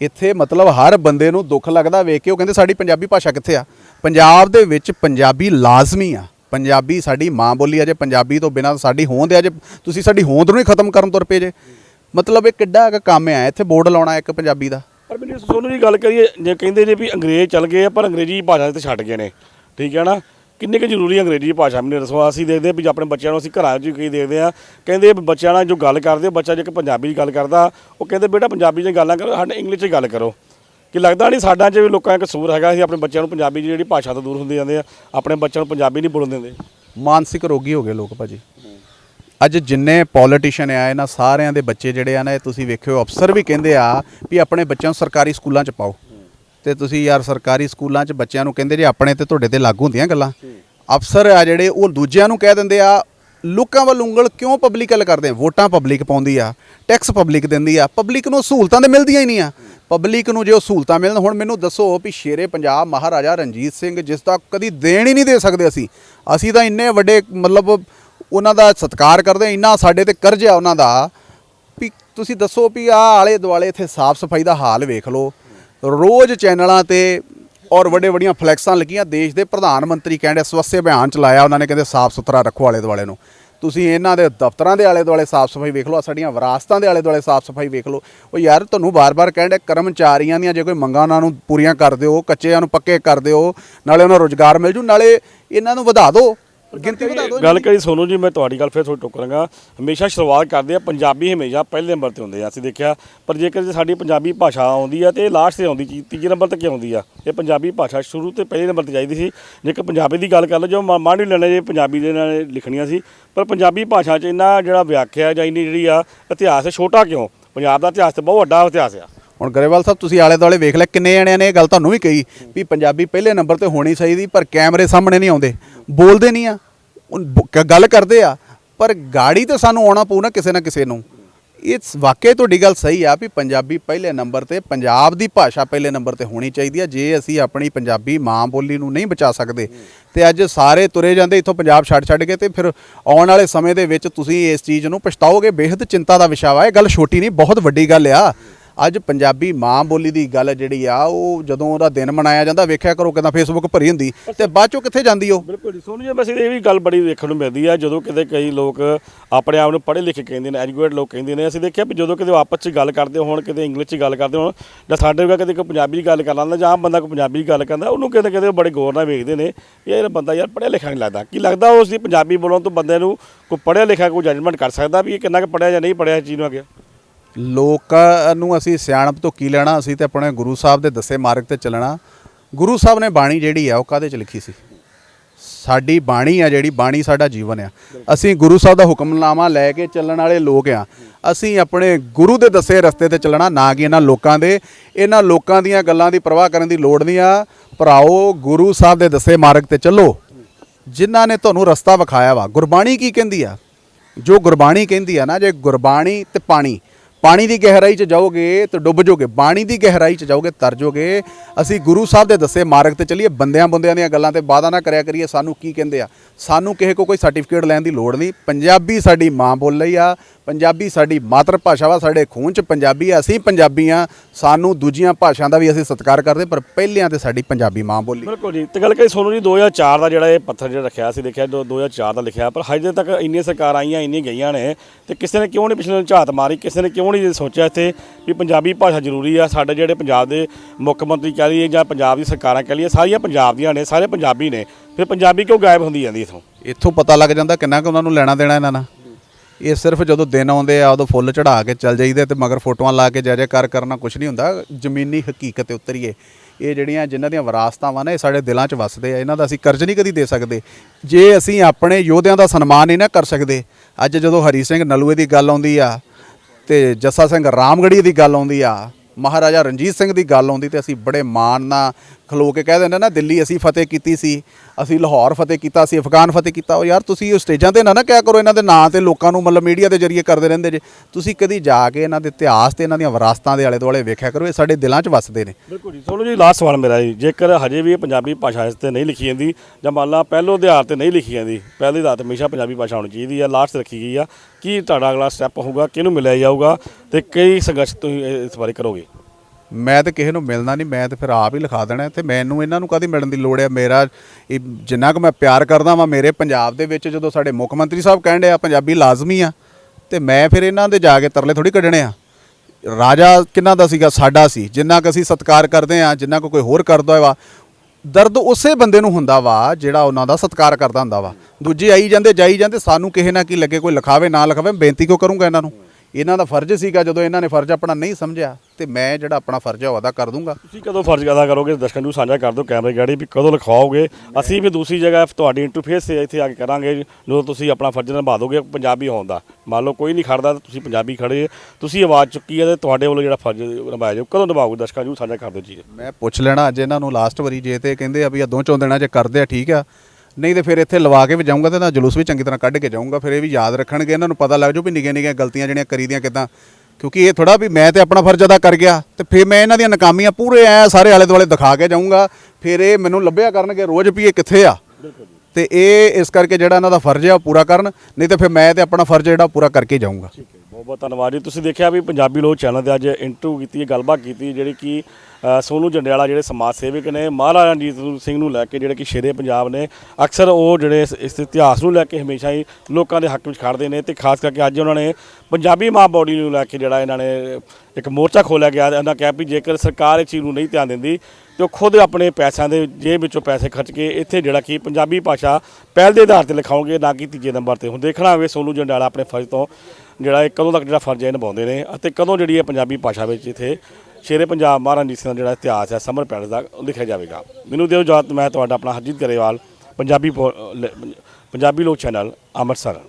A: ਇੱਥੇ ਮਤਲਬ ਹਰ ਬੰਦੇ ਨੂੰ ਦੁੱਖ ਲੱਗਦਾ ਵੇਖ ਕੇ ਉਹ ਕਹਿੰਦੇ ਸਾਡੀ ਪੰਜਾਬੀ ਭਾਸ਼ਾ ਕਿੱਥੇ ਆ? ਪੰਜਾਬ ਦੇ ਵਿੱਚ ਪੰਜਾਬੀ ਲਾਜ਼ਮੀ ਆ। ਪੰਜਾਬੀ ਸਾਡੀ ਮਾਂ ਬੋਲੀ ਆ ਜੇ ਪੰਜਾਬੀ ਤੋਂ ਬਿਨਾਂ ਸਾਡੀ ਹੋਂਦ ਆ ਜੇ ਤੁਸੀਂ ਸਾਡੀ ਹੋਂਦ ਨੂੰ ਹੀ ਖਤਮ ਕਰਨ ਤੁਰ ਪਏ ਜੇ। ਮਤਲਬ ਇਹ ਕਿੱਡਾ ਕੰਮ ਆ ਇੱਥੇ ਬੋਰਡ ਲਾਉਣਾ ਇੱਕ ਪੰਜਾਬੀ ਦਾ।
B: ਪਰ ਮੈਨੂੰ ਸੋਨੂੰ ਜੀ ਗੱਲ ਕਰੀਏ ਜੇ ਕਹਿੰਦੇ ਨੇ ਵੀ ਅੰਗਰੇਜ਼ ਚੱਲ ਗਏ ਆ ਪਰ ਅੰਗਰੇਜ਼ੀ ਭਾਸ਼ਾ ਤੇ ਛੱਡ ਗਏ ਨੇ। ਠੀਕ ਹੈ ਨਾ? ਕਿੰਨੇ ਕੁ ਜ਼ਰੂਰੀ ਅੰਗਰੇਜ਼ੀ ਭਾਸ਼ਾ ਮੈਨੂੰ ਦੱਸੋ? ਅਸੀਂ ਦੇਖਦੇ ਵੀ ਆਪਣੇ ਬੱਚਿਆਂ ਨੂੰ ਅਸੀਂ ਘਰਾਂ 'ਚ ਕੀ ਦੇਖਦੇ ਆ ਕਹਿੰਦੇ ਵੀ ਬੱਚਿਆਂ ਨਾਲ ਜੋ ਗੱਲ ਕਰਦੇ, ਬੱਚਾ ਜੇ ਕਿ ਪੰਜਾਬੀ 'ਚ ਗੱਲ ਕਰਦਾ, ਉਹ ਕਹਿੰਦੇ, ਬੇਟਾ, ਪੰਜਾਬੀ 'ਚ ਗੱਲ ਨਾ ਕਰੋ, ਸਾਡੇ ਇੰਗਲਿਸ਼ 'ਚ ਗੱਲ ਕਰੋ। ਕਿ ਲੱਗਦਾ ਨਹੀਂ ਸਾਡਾ 'ਚ ਵੀ ਲੋਕਾਂ ਦਾ ਕਸੂਰ ਹੈਗਾ, ਅਸੀਂ ਆਪਣੇ ਬੱਚਿਆਂ ਨੂੰ ਪੰਜਾਬੀ 'ਚ ਜਿਹੜੀ ਭਾਸ਼ਾ ਤੋਂ ਦੂਰ ਹੁੰਦੇ ਜਾਂਦੇ ਆ ਆਪਣੇ ਬੱਚਿਆਂ ਨੂੰ ਪੰਜਾਬੀ ਨਹੀਂ ਬੋਲਣ ਦਿੰਦੇ।
A: ਮਾਨਸਿਕ ਰੋਗੀ ਹੋ ਗਏ ਲੋਕ ਭਾਜੀ। ਅੱਜ ਜਿੰਨੇ ਪੋਲੀਟੀਸ਼ੀਅਨ ਆ ਇਹਨਾਂ ਸਾਰਿਆਂ ਦੇ ਬੱਚੇ ਜਿਹੜੇ ਆ ਨਾ, ਇਹ ਤੁਸੀਂ ਵੇਖਿਓ, ਅਫਸਰ ਵੀ ਕਹਿੰਦੇ ਆ ਵੀ ਆਪਣੇ ਬੱਚਿਆਂ ਨੂੰ ਸਰਕਾਰੀ ਸਕੂਲਾਂ 'ਚ ਪਾਓ। ਤੇ ਤੁਸੀਂ ਯਾਰ ਸਰਕਾਰੀ ਸਕੂਲਾਂ 'ਚ ਬੱਚਿਆਂ ਨੂੰ ਕਹਿੰਦੇ ਜੇ ਆਪਣੇ ਤੇ ਤੁਹਾਡੇ ਤੇ ਲਾਗੂ ਹੁੰਦੀਆਂ ਗੱਲਾਂ, ਅਫਸਰ ਆ ਜਿਹੜੇ ਉਹ ਦੂਜਿਆਂ ਨੂੰ ਕਹਿ ਦਿੰਦੇ ਆ, ਲੋਕਾਂ ਵੱਲ ਉਂਗਲ ਕਿਉਂ ਪਬਲਿਕ ਵੱਲ ਕਰਦੇ? ਆ ਵੋਟਾਂ ਪਬਲਿਕ ਪਾਉਂਦੀ ਆ ਟੈਕਸ ਪਬਲਿਕ ਦਿੰਦੀ ਆ ਪਬਲਿਕ ਨੂੰ ਸਹੂਲਤਾਂ ਤੇ ਮਿਲਦੀਆਂ ਹੀ ਨਹੀਂ ਆ। ਪਬਲਿਕ ਨੂੰ ਜੇ ਉਹ ਸਹੂਲਤਾਂ ਮਿਲਣ, ਹੁਣ ਮੈਨੂੰ ਦੱਸੋ ਵੀ ਸ਼ੇਰੇ ਪੰਜਾਬ ਮਹਾਰਾਜਾ ਰਣਜੀਤ ਸਿੰਘ ਜਿਸ ਦਾ ਕਦੀ ਦੇਣ ਹੀ ਨਹੀਂ ਦੇ ਸਕਦੇ ਅਸੀਂ। ਅਸੀਂ ਤਾਂ ਇੰਨੇ ਵੱਡੇ ਮਤਲਬ ਉਹਨਾਂ ਦਾ ਸਤਿਕਾਰ ਕਰਦੇ ਇੰਨਾ ਸਾਡੇ ਤੇ ਕਰਜ਼ ਆ ਉਹਨਾਂ ਦਾ। ਵੀ ਤੁਸੀਂ ਦੱਸੋ ਵੀ ਆ ਆਲੇ ਦੁਆਲੇ ਇੱਥੇ ਸਾਫ਼ ਸਫ਼ਾਈ ਦਾ ਹਾਲ ਵੇਖ ਲਓ। ਰੋਜ਼ ਚੈਨਲਾਂ ਤੇ ਔਰ ਵੱਡੇ ਵੱਡੀਆਂ ਫਲੈਕਸਾਂ ਲੱਗੀਆਂ। ਦੇਸ਼ ਦੇ ਪ੍ਰਧਾਨ ਮੰਤਰੀ ਕਹਿੰਦੇ ਸਵੱਸੇ ਅਭਿਆਨ ਚਲਾਇਆ। ਉਹਨਾਂ ਨੇ ਕਹਿੰਦੇ, ਸਾਫ਼ ਸੁਥਰਾ ਰੱਖੋ ਆਲੇ ਦੁਆਲੇ ਨੂੰ। ਤੁਸੀਂ ਇਹਨਾਂ ਦੇ ਦਫ਼ਤਰਾਂ ਦੇ ਆਲੇ ਦੁਆਲੇ ਸਾਫ਼ ਸਫ਼ਾਈ ਵੇਖ ਲਓ, ਆਹ ਸਾਡੀਆਂ ਵਿਰਾਸਤਾਂ ਦੇ ਆਲੇ ਦੁਆਲੇ ਸਾਫ਼ ਸਫ਼ਾਈ ਵੇਖ ਲਓ। ਉਹ ਯਾਰ, ਤੁਹਾਨੂੰ ਬਾਰ-ਬਾਰ ਕਹਿੰਦੇ, ਕਰਮਚਾਰੀਆਂ ਦੀਆਂ ਜੇ ਕੋਈ ਮੰਗਾਂ ਉਹਨਾਂ ਨੂੰ ਪੂਰੀਆਂ ਕਰ ਦਿਓ, ਕੱਚਿਆਂ ਨੂੰ ਪੱਕੇ ਕਰ ਦਿਓ, ਨਾਲੇ ਉਹਨਾਂ ਨੂੰ ਰੋਜ਼ਗਾਰ ਮਿਲ ਜੂ, ਨਾਲੇ ਇਹਨਾਂ ਨੂੰ ਵਧਾ ਦਿਓ। ਗਿਣਤੀ ਵਧਾ ਦਿਓ
B: ਗੱਲ ਕਰੀ ਸੋਨੂੰ ਜੀ ਮੈਂ ਤੁਹਾਡੀ ਗੱਲ ਫਿਰ ਥੋੜੀ ਟੋਕਰਾਂਗਾ ਹਮੇਸ਼ਾ ਸ਼ੁਰੂਆਤ ਕਰਦੇ ਆ ਪੰਜਾਬੀ ਹਮੇਸ਼ਾ ਪਹਿਲੇ ਨੰਬਰ ਤੇ ਹੁੰਦੇ ਆ। ਅਸੀਂ ਦੇਖਿਆ ਪਰ ਜੇਕਰ ਜੇ ਸਾਡੀ ਪੰਜਾਬੀ ਭਾਸ਼ਾ ਆਉਂਦੀ ਆ ਤੇ ਇਹ ਲਾਸਟ ਤੇ ਆਉਂਦੀ ਚੀਜ਼ ਤੀਜੇ ਨੰਬਰ ਤੇ ਕਿਉਂ ਆਉਂਦੀ ਆ। ਇਹ ਪੰਜਾਬੀ ਭਾਸ਼ਾ ਸ਼ੁਰੂ ਤੇ ਪਹਿਲੇ ਨੰਬਰ ਤੇ ਚਾਹੀਦੀ ਸੀ। ਜੇਕਰ ਪੰਜਾਬੀ ਦੀ ਗੱਲ ਕਰ ਲਓ ਜੋ ਮ- ਮੰਨ ਵੀ ਲੈਣਾ ਜੇ ਪੰਜਾਬੀ ਦੇ ਨਾਲ ਲਿਖਣੀਆਂ ਸੀ ਪਰ ਪੰਜਾਬੀ ਭਾਸ਼ਾ 'ਚ ਇੰਨਾ ਜਿਹੜਾ ਵਿਆਖਿਆ ਜਾਂ ਇੰਨੀ ਜਿਹੜੀ ਆ ਇਤਿਹਾਸ ਛੋਟਾ ਕਿਉਂ? ਪੰਜਾਬ ਦਾ ਇਤਿਹਾਸ ਤੇ ਬਹੁਤ ਵੱਡਾ ਇਤਿਹਾਸ ਆ।
A: ਹੁਣ ਗਰੇਵਾਲ ਸਾਹਿਬ, ਤੁਸੀਂ ਆਲੇ ਦੁਆਲੇ ਵੇਖ ਲਿਆ, ਕਿੰਨੇ ਜਣਿਆਂ ਨੇ ਇਹ ਗੱਲ ਤੁਹਾਨੂੰ ਵੀ ਕਹੀ ਵੀ ਪੰਜਾਬੀ ਪਹਿਲੇ ਨੰਬਰ ਤੇ ਹੋਣੀ ਚਾਹੀਦੀ, ਪਰ ਕੈਮਰੇ ਸਾਹਮਣੇ ਨਹੀਂ ਆਉਂਦੇ। ਬੋਲਦੇ ਨਹੀਂ ਆ। ਗੱਲ ਕਰਦੇ ਆ, ਪਰ ਗਾੜੀ ਤੇ ਸਾਨੂੰ ਆਉਣਾ ਪਊ ਨਾ ਕਿਸੇ ਨਾ ਕਿਸੇ ਨੂੰ। ਇਹ ਵਾਕਿਆ ਤੁਹਾਡੀ ਗੱਲ ਸਹੀ ਆ ਵੀ ਪੰਜਾਬੀ ਪਹਿਲੇ ਨੰਬਰ ਤੇ, ਪੰਜਾਬ ਦੀ ਭਾਸ਼ਾ ਪਹਿਲੇ ਨੰਬਰ ਤੇ ਹੋਣੀ ਚਾਹੀਦੀ ਆ, ਜੇ ਅਸੀਂ ਆਪਣੀ ਪੰਜਾਬੀ ਮਾਂ ਬੋਲੀ ਨੂੰ ਨਹੀਂ ਬਚਾ ਸਕਦੇ। ਤੇ ਅੱਜ ਸਾਰੇ ਤੁਰੇ ਜਾਂਦੇ ਇੱਥੋਂ ਪੰਜਾਬ ਛੱਡ ਛੱਡ ਕੇ ਤੇ ਫਿਰ ਆਉਣ ਵਾਲੇ ਸਮੇਂ ਦੇ ਵਿੱਚ ਤੁਸੀਂ ਇਸ ਚੀਜ਼ ਨੂੰ ਪਛਤਾਓਗੇ ਬੇहद ਚਿੰਤਾ ਦਾ ਵਿਸ਼ਾ ਵਾ। ਇਹ ਗੱਲ ਛੋਟੀ ਨਹੀਂ, ਬਹੁਤ ਵੱਡੀ ਗੱਲ ਆ। ਅੱਜ ਪੰਜਾਬੀ ਮਾਂ ਬੋਲੀ ਦੀ ਗੱਲ ਜਿਹੜੀ ਆ, ਉਹ ਜਦੋਂ ਉਹਦਾ ਦਿਨ ਮਨਾਇਆ ਜਾਂਦਾ, ਵੇਖਿਆ ਕਰੋ ਕਿਦਾਂ ਫੇਸਬੁੱਕ ਭਰੀ ਹੁੰਦੀ ਤੇ ਬਾਅਦ ਚੋਂ ਕਿੱਥੇ ਜਾਂਦੀ ਉਹ?
B: ਬਿਲਕੁਲ ਜੀ, ਸੋਨੂੰ ਜੀ ਵੈਸੇ ਇਹ ਵੀ ਗੱਲ ਬੜੀ ਦੇਖਣ ਨੂੰ ਮਿਲਦੀ ਆ, ਜਦੋਂ ਕਿਤੇ ਕਈ ਲੋਕ ਆਪਣੇ ਆਪ ਨੂੰ ਪੜ੍ਹੇ ਲਿਖੇ ਕਹਿੰਦੇ ਨੇ ਐਜੂਕੇਟ ਲੋਕ ਕਹਿੰਦੇ ਨੇ, ਅਸੀਂ ਦੇਖਿਆ ਵੀ ਜਦੋਂ ਕਿਤੇ ਉਹ ਆਪਸ 'ਚ ਗੱਲ ਕਰਦੇ ਹੋਣ, ਕਿਤੇ ਇੰਗਲਿਸ਼ 'ਚ ਗੱਲ ਕਰਦੇ ਹੋਣ, ਜਾਂ ਸਾਡੇ ਵਰਗਾ ਕਿਤੇ ਕੋਈ ਪੰਜਾਬੀ ਗੱਲ ਕਰ ਲੈਂਦਾ, ਜਾਂ ਆਮ ਬੰਦਾ ਕੋਈ ਪੰਜਾਬੀ ਗੱਲ ਕਰਦਾ, ਉਹਨੂੰ ਕਿਤੇ ਕਿਤੇ ਉਹ ਬੜੇ ਗੌਰ ਨਾਲ ਵੇਖਦੇ ਨੇ, ਵੀ ਇਹ ਬੰਦਾ ਯਾਰ ਪੜ੍ਹਿਆ ਲਿਖਿਆ ਨਹੀਂ ਲੱਗਦਾ। ਕੀ ਲੱਗਦਾ ਉਸ ਦੀ ਪੰਜਾਬੀ ਬੋਲਣ ਤੋਂ ਬੰਦੇ ਨੂੰ ਕੋਈ ਪੜ੍ਹਿਆ ਲਿਖਿਆ ਕੋਈ ਜੱਜਮੈਂਟ ਕਰ ਸਕਦਾ ਵੀ ਇਹ ਕਿੰਨਾ ਕੁ ਪੜ੍ਹਿਆ ਜਾਂ ਨਹੀਂ ਪੜ੍ਹਿਆ ਇਸ ਚੀਜ਼ ਨੂੰ ਆ ਗਿਆ
A: ਲੋਕਾਂ ਨੂੰ ਅਸੀਂ ਸਿਆਣਪ ਤੋਂ ਕੀ ਲੈਣਾ? ਅਸੀਂ ਤੇ ਆਪਣੇ ਗੁਰੂ ਸਾਹਿਬ ਦੇ ਦੱਸੇ ਮਾਰਗ ਤੇ ਚੱਲਣਾ। ਗੁਰੂ ਸਾਹਿਬ ਨੇ ਬਾਣੀ ਜਿਹੜੀ ਆ, ਉਹ ਕਾਦੇ ਚ ਲਿਖੀ ਸੀ? ਸਾਡੀ ਬਾਣੀ ਆ ਜਿਹੜੀ, ਬਾਣੀ ਸਾਡਾ ਜੀਵਨ ਆ। ਅਸੀਂ ਗੁਰੂ ਸਾਹਿਬ ਦਾ ਹੁਕਮਨਾਮਾ ਲੈ ਕੇ ਚੱਲਣ ਵਾਲੇ ਲੋਕ ਆ। ਅਸੀਂ ਆਪਣੇ ਗੁਰੂ ਦੇ ਦੱਸੇ ਰਸਤੇ ਤੇ ਚੱਲਣਾ, ਨਾ ਕਿ ਇਹਨਾਂ ਲੋਕਾਂ ਦੇ। ਇਹਨਾਂ ਲੋਕਾਂ ਦੀਆਂ ਗੱਲਾਂ ਦੀ ਪਰਵਾਹ ਕਰਨ ਦੀ ਲੋੜ ਨਹੀਂ ਆ। ਭਰਾਓ, ਗੁਰੂ ਸਾਹਿਬ ਦੇ ਦੱਸੇ ਮਾਰਗ ਤੇ ਚੱਲੋ। ਜਿਨ੍ਹਾਂ ਨੇ ਤੁਹਾਨੂੰ ਰਸਤਾ ਵਿਖਾਇਆ ਵਾ। ਗੁਰਬਾਣੀ ਕੀ ਕਹਿੰਦੀ ਆ? ਜੋ ਗੁਰਬਾਣੀ ਕਹਿੰਦੀ ਆ ਨਾ, ਜੇ ਗੁਰਬਾਣੀ ਤੇ ਪਾਣੀ ਪਾਣੀ ਦੀ ਗਹਿਰਾਈ 'ਚ ਜਾਓਗੇ ਤਾਂ ਡੁੱਬ ਜਾਓਗੇ ਬਾਣੀ ਦੀ ਗਹਿਰਾਈ 'ਚ ਜਾਓਗੇ, ਤਰ ਜਾਓਗੇ। ਅਸੀਂ ਗੁਰੂ ਸਾਹਿਬ ਦੇ ਦੱਸੇ ਮਾਰਗ ਤੇ ਚੱਲੀਏ, ਬੰਦਿਆਂ ਬੰਦਿਆਂ ਦੀਆਂ ਗੱਲਾਂ ਤੇ ਵਾਦਾ ਨਾ ਕਰਿਆ ਕਰੀਏ, ਸਾਨੂੰ ਕੀ ਕਹਿੰਦੇ ਆ? ਸਾਨੂੰ ਕਿਸੇ ਕੋ ਕੋਈ ਸਰਟੀਫਿਕੇਟ ਲੈਣ ਦੀ ਲੋੜ ਨਹੀਂ। ਪੰਜਾਬੀ ਸਾਡੀ ਮਾਂ ਬੋਲੀ ਆ ਪੰਜਾਬੀ ਸਾਡੀ ਮਾਤਰ ਭਾਸ਼ਾ ਵਾ ਸਾਡੇ ਖੂਨ 'ਚ ਪੰਜਾਬੀ ਆ ਅਸੀਂ ਪੰਜਾਬੀ ਆ ਸਾਨੂੰ ਦੂਜੀਆਂ ਭਾਸ਼ਾਵਾਂ ਦਾ ਵੀ ਅਸੀਂ ਸਤਿਕਾਰ ਕਰਦੇ ਪਰ ਪਹਿਲਿਆਂ ਤੇ ਸਾਡੀ ਪੰਜਾਬੀ ਮਾਂ ਬੋਲੀ।
B: ਬਿਲਕੁਲ ਜੀ ਤੇ ਗੱਲ ਕਰੀ ਸੋਨੂੰ ਜੀ 2004 ਦਾ ਜਿਹੜਾ ਇਹ ਪੱਥਰ ਜਿਹੜਾ ਰੱਖਿਆ ਸੀ ਦੇਖਿਆ ਦੋ- 2004 ਦਾ ਲਿਖਿਆ ਪਰ ਹਜੇ ਤੱਕ ਇੰਨੀਆਂ ਸਰਕਾਰਾਂ ਆਈਆਂ ਇੰਨੀਆਂ ਗਈਆਂ ਨੇ ਤੇ ਕਿਸੇ ਨੇ ਕਿਉਂ ਨਹੀਂ ਪਿਛਲੇ ਨੂੰ ਝਾਤ ਮਾਰੀ ਕਿਸੇ ਨੇ ਕਿਉਂ ਨਹੀਂ ਸੋਚਿਆ ਇੱਥੇ ਵੀ ਪੰਜਾਬੀ ਭਾਸ਼ਾ ਜ਼ਰੂਰੀ ਆ? ਸਾਡੇ ਜਿਹੜੇ ਪੰਜਾਬ ਦੇ ਮੁੱਖ ਮੰਤਰੀ ਕਹਿ ਲਈਏ ਜਾਂ ਪੰਜਾਬ ਦੀ ਸਰਕਾਰਾਂ ਕਹਿ ਲਈਏ ਸਾਰੀਆਂ ਪੰਜਾਬ ਦੀਆਂ ਨੇ ਸਾਰੇ ਪੰਜਾਬੀ ਨੇ ਫਿਰ ਪੰਜਾਬੀ ਕਿਉਂ ਗਾਇਬ ਹੁੰਦੀ ਜਾਂਦੀ ਇਥੋਂ?
A: ਇੱਥੋਂ ਪਤਾ ਲੱਗ ਜਾਂਦਾ ਕਿੰਨਾ ਕੁ ਉਹਨਾਂ ਨੂੰ ਲੈਣਾ ਦੇਣਾ ਇਹਨਾਂ ਨਾਲ। ਇਹ ਸਿਰਫ ਜਦੋਂ ਦਿਨ ਆਉਂਦੇ ਆ, ਉਦੋਂ ਫੁੱਲ ਚੜਾ ਕੇ ਚੱਲ ਜਾਈਦੇ ਤੇ ਮਗਰ ਫੋਟੋਆਂ ਲਾ ਕੇ ਜੈ ਜੈਕਾਰ ਕਰਨਾ ਕੁਝ ਨਹੀਂ ਹੁੰਦਾ। ਜ਼ਮੀਨੀ ਹਕੀਕਤ ਤੇ ਉਤਰੀਏ। ਇਹ ਜਿਹੜੀਆਂ ਜਿਨ੍ਹਾਂ ਦੀਆਂ ਵਿਰਾਸਤਾਵਾਂ ਨੇ, ਇਹ ਸਾਡੇ ਦਿਲਾਂ 'ਚ ਵਸਦੇ ਆ। ਇਹਨਾਂ ਦਾ ਅਸੀਂ ਕਰਜ਼ ਨਹੀਂ ਕਦੀ ਦੇ ਸਕਦੇ। ਜੇ ਅਸੀਂ ਆਪਣੇ ਯੋਧਿਆਂ ਦਾ ਸਨਮਾਨ ਨਹੀਂ ਨਾ ਕਰ ਸਕਦੇ, ਅੱਜ ਜਦੋਂ ਹਰੀ ਸਿੰਘ ਨਲੂਏ ਦੀ ਗੱਲ ਆਉਂਦੀ ਆ ਤੇ ਜੱਸਾ ਸਿੰਘ ਰਾਮਗੜੀ ਦੀ ਗੱਲ ਆਉਂਦੀ ਆ, ਮਹਾਰਾਜਾ ਰਣਜੀਤ ਸਿੰਘ ਦੀ ਗੱਲ ਆਉਂਦੀ ਤੇ ਅਸੀਂ ਬੜੇ ਮਾਣ ਨਾਲ ਖਲੋ ਕੇ ਕਹਿ ਦਿੰਦੇ ਨਾ, ਦਿੱਲੀ ਅਸੀਂ ਫਤਿਹ ਕੀਤੀ ਸੀ। ਅਸੀਂ ਲਾਹੌਰ ਫਤਿਹ ਕੀਤਾ, ਅਸੀਂ ਅਫਗਾਨ ਫਤਿਹ ਕੀਤਾ। ਉਹ ਯਾਰ ਤੁਸੀਂ ਉਹ ਸਟੇਜਾਂ ਤੇ ਨਾ ਨਾ ਕਿਆ ਕਰੋ, ਇਹਨਾਂ ਦੇ ਨਾਂ ਤੇ ਲੋਕਾਂ ਨੂੰ ਮਤਲਬ ਮੀਡੀਆ ਦੇ ਜ਼ਰੀਏ ਕਰਦੇ ਰਹਿੰਦੇ ਜੇ। ਤੁਸੀਂ ਕਦੀ ਜਾ ਕੇ ਇਹਨਾਂ ਦੇ ਇਤਿਹਾਸ ਤੇ, ਇਹਨਾਂ ਦੀਆਂ ਵਿਰਾਸਤਾਂ ਦੇ ਆਲੇ ਦੁਆਲੇ ਵੇਖਿਆ ਕਰੋ, ਇਹ ਸਾਡੇ ਦਿਲਾਂ 'ਚ ਵੱਸਦੇ ਨੇ।
B: ਬਿਲਕੁਲ ਜੀ। ਸੋਨੂੰ ਜੀ ਲਾਸਟ ਸਵਾਲ ਮੇਰਾ ਜੀ। ਜੇਕਰ ਹਜੇ ਵੀ ਇਹ ਪੰਜਾਬੀ ਭਾਸ਼ਾ ਇਸ ਤੇ ਨਹੀਂ ਲਿਖੀ ਜਾਂਦੀ, ਜਾਂ ਮੰਨ ਲਾ ਪਹਿਲੋ ਅਧਿਆਰ ਤੇ ਨਹੀਂ ਲਿਖੀ ਜਾਂਦੀ, ਪਹਿਲੀ ਅਧਿਆਰ ਤੇ ਹਮੇਸ਼ਾ ਪੰਜਾਬੀ ਭਾਸ਼ਾ ਹੋਣੀ ਚਾਹੀਦੀ ਆ ਲਾਸਟ ਰੱਖੀ ਗਈ ਆ, ਕੀ ਤੁਹਾਡਾ ਅਗਲਾ ਸਟੈਪ ਹੋਊਗਾ, ਕਿਹਨੂੰ ਮਿਲਿਆ ਜਾਊਗਾ, ਤੇ ਕਈ ਸੰਘਰਸ਼ ਤੁਸੀਂ ਇਸ ਬਾਰੇ ਕਰੋਗੇ?
A: ਮੈਂ ਤੇ ਕਿਸੇ ਨੂੰ ਮਿਲਣਾ ਨਹੀਂ, ਮੈਂ ਤੇ ਫਿਰ ਆਪ ਹੀ ਲਿਖਾ ਦੇਣਾ ਤੇ ਮੈਨੂੰ ਇਹਨਾਂ ਨੂੰ ਕਾਦੀ ਮਿਲਣ ਦੀ ਲੋੜ ਹੈ ਮੇਰਾ ਇਹ ਜਿੰਨਾ ਕੁ ਮੈਂ ਪਿਆਰ ਕਰਦਾ ਵਾਂ, ਮੇਰੇ ਪੰਜਾਬ ਦੇ ਵਿੱਚ ਜਦੋਂ ਸਾਡੇ ਮੁੱਖ ਮੰਤਰੀ ਸਾਹਿਬ ਕਹਿੰਦੇ ਆ, ਪੰਜਾਬੀ ਲਾਜ਼ਮੀ ਆ, ਤੇ ਮੈਂ ਫਿਰ ਇਹਨਾਂ ਦੇ ਜਾ ਕੇ ਤਰਲੇ ਥੋੜੀ ਕੱਢਣੇ ਆ। ਰਾਜਾ ਕਿਹਨਾਂ ਦਾ ਸੀਗਾ? ਸਾਡਾ ਸੀ। ਜਿੰਨਾ ਕੁ ਅਸੀਂ ਸਤਿਕਾਰ ਕਰਦੇ ਆ, ਜਿੰਨਾ ਕੁ ਕੋਈ ਹੋਰ ਕਰਦਾ ਵਾ, ਦਰਦ ਉਸੇ ਬੰਦੇ ਨੂੰ ਹੁੰਦਾ ਵਾ ਜਿਹੜਾ ਉਹਨਾਂ ਦਾ ਸਤਿਕਾਰ ਕਰਦਾ ਹੁੰਦਾ ਵਾ। ਦੂਜੇ ਆਈ ਜਾਂਦੇ, ਜਾਈ ਜਾਂਦੇ, ਸਾਨੂੰ ਕਿਸੇ ਨਾ ਕੀ ਲੱਗੇ, ਕੋਈ ਲਿਖਾਵੇ, ਨਾ ਲਿਖਾਵੇ ਬੇਨਤੀ ਕਿਉਂ ਕਰੂੰਗਾ ਇਹਨਾਂ ਨੂੰ? ਇਹਨਾਂ ਦਾ ਫਰਜ਼ ਸੀਗਾ ਜਦੋਂ ਇਹਨਾਂ ਨੇ ਫਰਜ਼ ਆਪਣਾ ਨਹੀਂ ਸਮਝਿਆ ਤੇ ਮੈਂ ਜਿਹੜਾ ਆਪਣਾ ਫਰਜ਼ ਹੈ ਉਹ ਅਦਾ ਕਰ ਦੂੰਗਾ।
B: ਤੁਸੀਂ ਕਦੋਂ ਫਰਜ਼ ਅਦਾ ਕਰੋਗੇ? ਦਰਸ਼ਕਾਂ ਨੂੰ ਸਾਂਝਾ ਕਰ ਦਿਓ ਕੈਮਰੇ ਗਾੜੀ ਵੀ ਕਦੋਂ ਲਿਖਵਾਓਗੇ? ਅਸੀਂ ਵੀ ਦੂਸਰੀ ਜਗ੍ਹਾ ਤੁਹਾਡੀ ਇੰਟਰਫੇਸ ਤੇ ਇੱਥੇ ਆ ਕੇ ਕਰਾਂਗੇ ਜਦੋਂ ਤੁਸੀਂ ਆਪਣਾ ਫਰਜ਼ ਨਿਭਾ ਦੋਗੇ ਪੰਜਾਬੀ ਹੋਣ ਦਾ। ਮੰਨ ਲਓ ਕੋਈ ਨਹੀਂ ਖੜਦਾ ਤਾਂ ਤੁਸੀਂ ਪੰਜਾਬੀ ਖੜੇ ਤੁਸੀਂ ਆਵਾਜ਼ ਚੁੱਕੀ ਹੈ ਤੇ ਤੁਹਾਡੇ ਵੱਲੋਂ ਜਿਹੜਾ ਫਰਜ਼ ਨਿਭਾਇਆ ਜਾਊ ਕਦੋਂ ਨਿਭਾਓਗੇ? ਦਰਸ਼ਕਾਂ ਨੂੰ ਸਾਂਝਾ ਕਰ ਦਿਓ ਜੀ।
A: ਮੈਂ ਪੁੱਛ ਲੈਣਾ ਅੱਜ ਇਹਨਾਂ ਨੂੰ ਲਾਸਟ ਵਾਰੀ ਜੇ ਤੇ ਕਹਿੰਦੇ ਆ ਵੀ ਆ ਦੋ ਚੋਂ ਦਿਨਾਂ 'ਚ ਕਰਦੇ ਆ ਠੀਕ ਆ। ਨਹੀਂ ਤੇ ਫਿਰ ਇੱਥੇ ਲਵਾ ਕੇ ਵੀ ਜਾਊਂਗਾ ਤੇ ਨਾ ਜਲੂਸ ਵੀ ਚੰਗੀ ਤਰ੍ਹਾਂ ਕੱਢ ਕੇ ਜਾਊਂਗਾ ਫਿਰ ਇਹ ਵੀ ਯਾਦ ਰੱਖਣਗੇ ਇਹਨਾਂ ਨੂੰ ਪਤਾ ਲੱਗ ਜਾਊ ਵੀ ਨਿੱਕੀਆਂ ਨਿੱਕੀਆਂ ਗਲਤੀਆਂ ਜਿਹੜੀਆਂ ਕਰੀਦੀਆਂ ਕਿਦਾਂ। ਕਿਉਂਕਿ ਇਹ ਥੋੜਾ ਵੀ ਮੈਂ ਤੇ ਆਪਣਾ ਫਰਜ਼ ਅਦਾ ਕਰ ਗਿਆ ਤੇ ਫਿਰ ਮੈਂ ਇਹਨਾਂ ਦੀਆਂ ਨਾਕਾਮੀਆਂ ਪੂਰੇ ਐ ਸਾਰੇ ਆਲੇ ਦੁਆਲੇ ਦਿਖਾ ਕੇ ਜਾਊਂਗਾ ਫਿਰ ਇਹ ਮੈਨੂੰ ਲੱਭਿਆ ਕਰਨਗੇ ਰੋਜ਼ ਵੀ ਇਹ ਕਿੱਥੇ ਆ। ਤੇ ਇਹ ਇਸ ਕਰਕੇ ਜਿਹੜਾ ਇਹਨਾਂ ਦਾ ਫਰਜ਼ ਹੈ ਉਹ ਪੂਰਾ ਕਰਨ ਨਹੀਂ ਤੇ ਫਿਰ ਮੈਂ ਤੇ ਆਪਣਾ ਫਰਜ਼ ਜਿਹੜਾ ਪੂਰਾ ਕਰਕੇ ਜਾਊਂਗਾ।
B: ਠੀਕ ਹੈ ਬਹੁਤ ਬਹੁਤ ਧੰਨਵਾਦ ਜੀ। ਤੁਸੀਂ ਦੇਖਿਆ ਵੀ ਪੰਜਾਬੀ ਲੋਕ ਚੈਨਲ ਤੇ ਅੱਜ ਇੰਟਰਵਿਊ ਕੀਤੀ ਹੈ ਗੱਲਬਾਤ ਕੀਤੀ ਜਿਹੜੀ ਕਿ ਸੋਨੂ ਜੰਡਿਆਲਾ ਜਿਹੜੇ ਸਮਾਜ ਸੇਵਕ ਨੇ, ਮਹਾਰਾਜਾ ਰਣਜੀਤ ਸਿੰਘ ਨੂੰ ਲੈ ਕੇ ਜਿਹੜੇ ਕਿ ਸ਼ੇਰੇ ਪੰਜਾਬ ਨੇ, ਅਕਸਰ ਉਹ ਜਿਹੜੇ ਇਸ- ਇਸ ਇਤਿਹਾਸ ਨੂੰ ਲੈ ਕੇ ਹਮੇਸ਼ਾ ਹੀ ਲੋਕਾਂ ਦੇ ਹੱਕ ਵਿੱਚ ਖੜਦੇ ਨੇ ਤੇ ਖਾਸ ਕਰਕੇ ਅੱਜ ਉਹਨਾਂ ਨੇ ਪੰਜਾਬੀ ਮਾਂ ਬੋਡੀ ਨੂੰ ਲੈ ਕੇ ਜਿਹੜਾ ਇਹਨਾਂ ਨੇ ਇੱਕ ਮੋਰਚਾ ਖੋਲਿਆ ਗਿਆ ਇਹਨਾਂ ਕਿਹਾ ਵੀ ਜੇਕਰ ਸਰਕਾਰ ਇਸ ਚੀਜ਼ ਨੂੰ ਨਹੀਂ ਧਿਆਨ ਦਿੰਦੀ ਤੇ ਉਹ ਖੁਦ ਆਪਣੇ ਪੈਸਿਆਂ ਦੇ ਜੇਬ ਵਿੱਚੋਂ ਪੈਸੇ ਖਰਚ ਕੇ ਇੱਥੇ ਜਿਹੜਾ ਕਿ ਪੰਜਾਬੀ ਭਾਸ਼ਾ ਪਹਿਲ ਦੇ ਆਧਾਰ ਤੇ ਲਿਖਾਉਂਗੇ ਨਾ ਕਿ ਤੀਜੇ ਨੰਬਰ ਤੇ। ਹੁਣ ਦੇਖਣਾ ਹੋਵੇ ਸੋਨੂ ਜੰਡਿਆਲਾ ਆਪਣੇ ਫਰਜ਼ ਤੋਂ ਜਿਹੜਾ ਇਹ ਕਦੋਂ ਤੱਕ ਜਿਹੜਾ ਫਰਜ਼ ਇਹ ਨਿਭਾਉਂਦੇ ਨੇ ਅਤੇ ਕਦੋਂ ਜਿਹੜੀ ਇਹ ਪੰਜਾਬੀ ਭਾਸ਼ਾ ਵਿੱਚ ਇੱਥੇ ਸ਼ੇਰੇ ਪੰਜਾਬ ਮਹਾਰਾਜਾ ਸਿੰਘ ਦਾ ਜਿਹੜਾ ਇਤਿਹਾਸ ਹੈ, ਸਮਰ ਪੈਲਸ ਦਾ, ਉਹ ਲਿਖਿਆ ਜਾਵੇਗਾ। ਮੈਨੂੰ ਦਿਓ ਇਜਾਜ਼ਤ, ਮੈਂ ਤੁਹਾਡਾ ਆਪਣਾ ਹਰਜੀਤ ਗਰੇਵਾਲ, ਪੰਜਾਬੀ ਪੋ- ਲ- ਪੰਜਾਬੀ ਲੋਕ ਚੈਨਲ, ਅੰਮ੍ਰਿਤਸਰ।